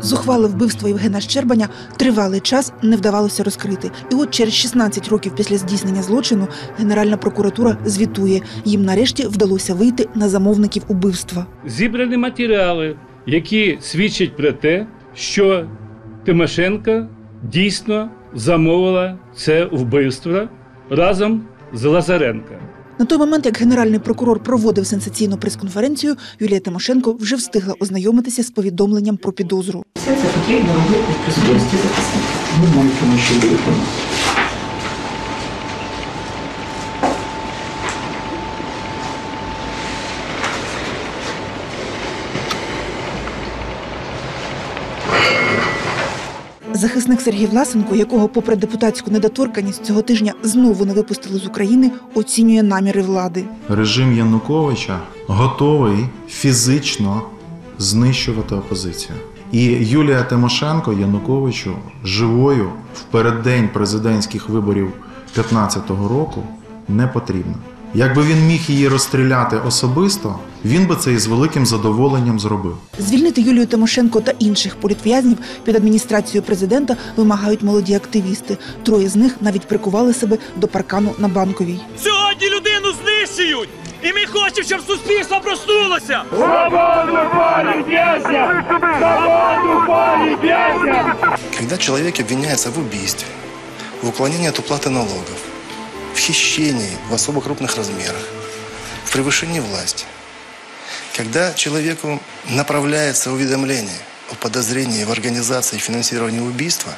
Зухвале вбивство Євгена Щербаня тривалий час не вдавалося розкрити. І от через 16 років після здійснення злочину Генеральна прокуратура звітує. Їм нарешті вдалося вийти на замовників убивства. Зібрані матеріали, які свідчать про те, що Тимошенко дійсно замовила це вбивство разом з Лазаренко. На той момент, як генеральний прокурор проводив сенсаційну прес-конференцію, Юлія Тимошенко вже встигла ознайомитися з повідомленням про підозру. Все це потрібно робити в присутності захисника. Ми маємо що буде Захисник Сергій Власенко, якого, попри депутатську недоторканість, цього тижня знову не випустили з України, оцінює наміри влади. Режим Януковича готовий фізично знищувати опозицію. І Юлія Тимошенко Януковичу живою в переддень президентських виборів 2015 року не потрібна. Якби він міг її розстріляти особисто, він би це із великим задоволенням зробив. Звільнити Юлію Тимошенко та інших політв'язнів під адміністрацією президента вимагають молоді активісти. Троє з них навіть прикували себе до паркану на банковій. Сьогодні людину знищують! І ми хочемо, щоб суспільство проснулося! Когда человек обвиняется в убийстве, в уклонении от уплаты налогов, в хищении в особо крупных размерах, в превышении власти, когда человеку направляется уведомление о подозрении в организации и финансировании убийства,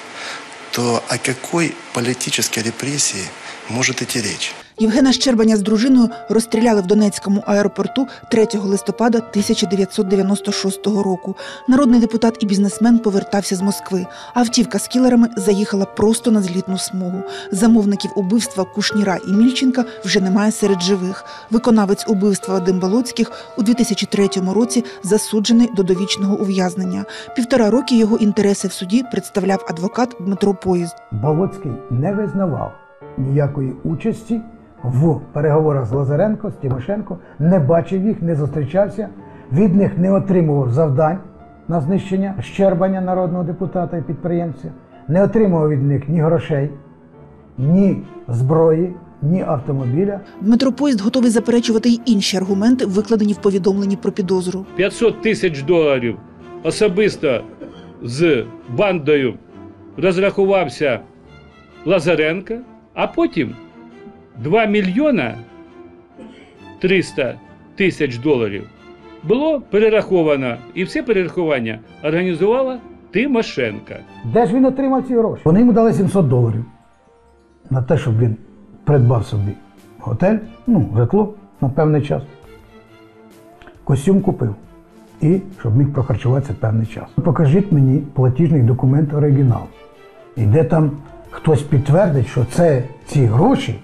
то о какой политической репрессии может идти речь? Євгена Щербаня з дружиною розстріляли в Донецькому аеропорту 3 листопада 1996 року. Народний депутат і бізнесмен повертався з Москви. Автівка з кілерами заїхала просто на злітну смугу. Замовників убивства Кушніра і Мільченка вже немає серед живих. Виконавець убивства Вадим Болоцьких у 2003 році засуджений до довічного ув'язнення. Півтора роки його інтереси в суді представляв адвокат Дмитро Поїзд. Болоцький не визнавав ніякої участі в переговорах з Лазаренко, з Тимошенко, не бачив їх, не зустрічався, від них не отримував завдань на знищення щербання народного депутата і підприємця, не отримував від них ні грошей, ні зброї, ні автомобіля. Дмитро Поїзд готовий заперечувати й інші аргументи, викладені в повідомленні про підозру. 500 тисяч доларів особисто з бандою розрахувався Лазаренко, а потім 2 мільйона 300 тисяч доларів було перераховано. І все перерахування організувала Тимошенко. Де ж він отримав ці гроші? Вони йому дали 700 доларів на те, щоб він придбав собі готель, ну, житло на певний час. Костюм купив. І щоб міг прохарчуватися певний час. Покажіть мені платіжний документ оригінал. І де там хтось підтвердить, що це ці гроші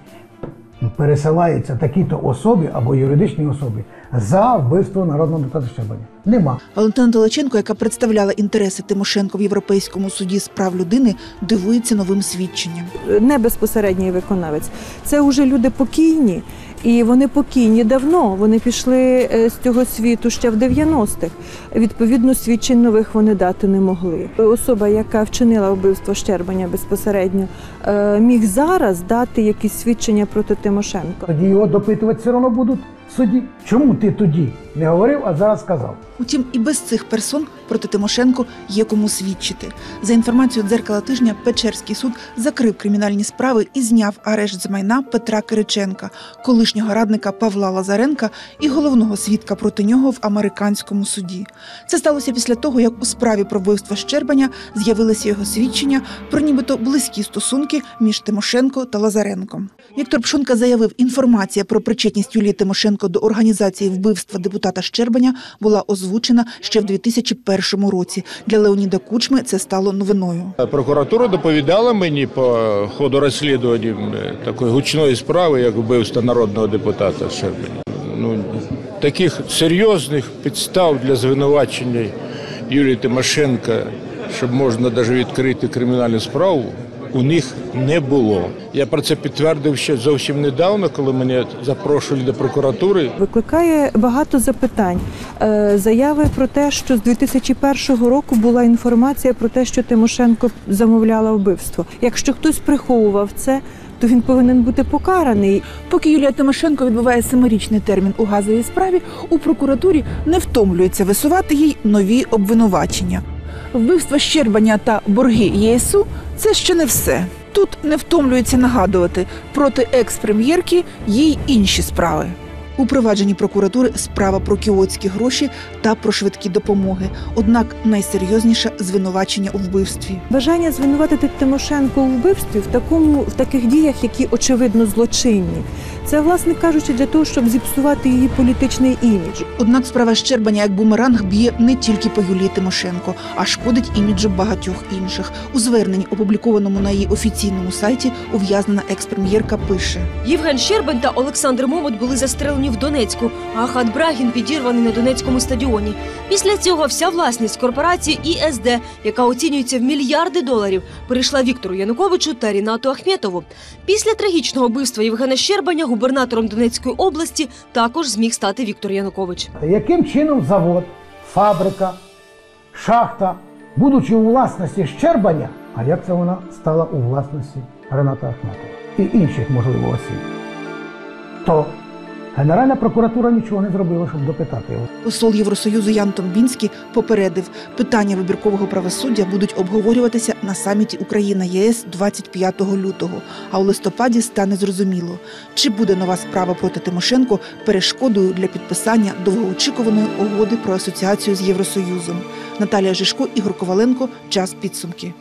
пересилаються такій-то особі або юридичній особі за вбивство народного депутата Щербаня. Нема. Валентина Толоченко, яка представляла інтереси Тимошенко в Європейському суді з прав людини, дивується новим свідченням. не безпосередній виконавець. Це вже люди покійні, і вони покійні давно. Вони пішли е, з цього світу ще в 90-х. Відповідно, свідчень нових вони дати не могли. Особа, яка вчинила вбивство Щербаня безпосередньо, е, міг зараз дати якісь свідчення проти Тимошенко. Тоді його допитувати все одно будуть суді. Чому ти тоді не говорив, а зараз сказав? Утім, і без цих персон проти Тимошенко є кому свідчити. За інформацією дзеркала тижня, Печерський суд закрив кримінальні справи і зняв арешт з майна Петра Кириченка, колишнього радника Павла Лазаренка і головного свідка проти нього в американському суді. Це сталося після того, як у справі про вбивство Щербаня з'явилися його свідчення про нібито близькі стосунки між Тимошенко та Лазаренком. Віктор Пшонка заявив, інформація про причетність Юлії Тимошенко до організації вбивства депутата Щербаня була озвучена ще в 2001 році. Для Леоніда Кучми це стало новиною. Прокуратура доповідала мені по ходу розслідування такої гучної справи, як вбивство народного депутата Щербаня. Ну, таких серйозних підстав для звинувачення Юлії Тимошенка, щоб можна навіть відкрити кримінальну справу у них не було. Я про це підтвердив ще зовсім недавно, коли мене запрошували до прокуратури. Викликає багато запитань. Е, Заяви про те, що з 2001 року була інформація про те, що Тимошенко замовляла вбивство. Якщо хтось приховував це, то він повинен бути покараний. Поки Юлія Тимошенко відбуває семирічний термін у газовій справі, у прокуратурі не втомлюється висувати їй нові обвинувачення. Вбивства Щербаня та борги ЄСУ це ще не все. Тут не втомлюється нагадувати проти екс-прем'єрки їй інші справи. У провадженні прокуратури справа про кіотські гроші та про швидкі допомоги. Однак найсерйозніше звинувачення у вбивстві. Бажання звинуватити Тимошенко у вбивстві в такому в таких діях, які очевидно злочинні. Це, власне кажучи, для того, щоб зіпсувати її політичний імідж. Однак справа Щербаня як бумеранг б'є не тільки по Юлії Тимошенко, а шкодить іміджу багатьох інших. У зверненні, опублікованому на її офіційному сайті, ув'язнена екс-прем'єрка пише. Євген Щербань та Олександр Момот були застрелені в Донецьку, а Ахат Брагін підірваний на Донецькому стадіоні. Після цього вся власність корпорації ІСД, яка оцінюється в мільярди доларів, перейшла Віктору Януковичу та Рінату Ахметову. Після трагічного вбивства Євгена Щербаня губернатором Донецької області також зміг стати Віктор Янукович. Яким чином завод, фабрика, шахта, будучи у власності Щербаня, а як це вона стала у власності Рената Ахметова і інших, можливо, осіб, то Генеральна прокуратура нічого не зробила, щоб допитати його. Посол Євросоюзу Ян Томбінський попередив, питання вибіркового правосуддя будуть обговорюватися на саміті Україна ЄС 25 лютого. А у листопаді стане зрозуміло, чи буде нова справа проти Тимошенко перешкодою для підписання довгоочікуваної угоди про асоціацію з Євросоюзом. Наталія Жишко, Ігор Коваленко. Час підсумки.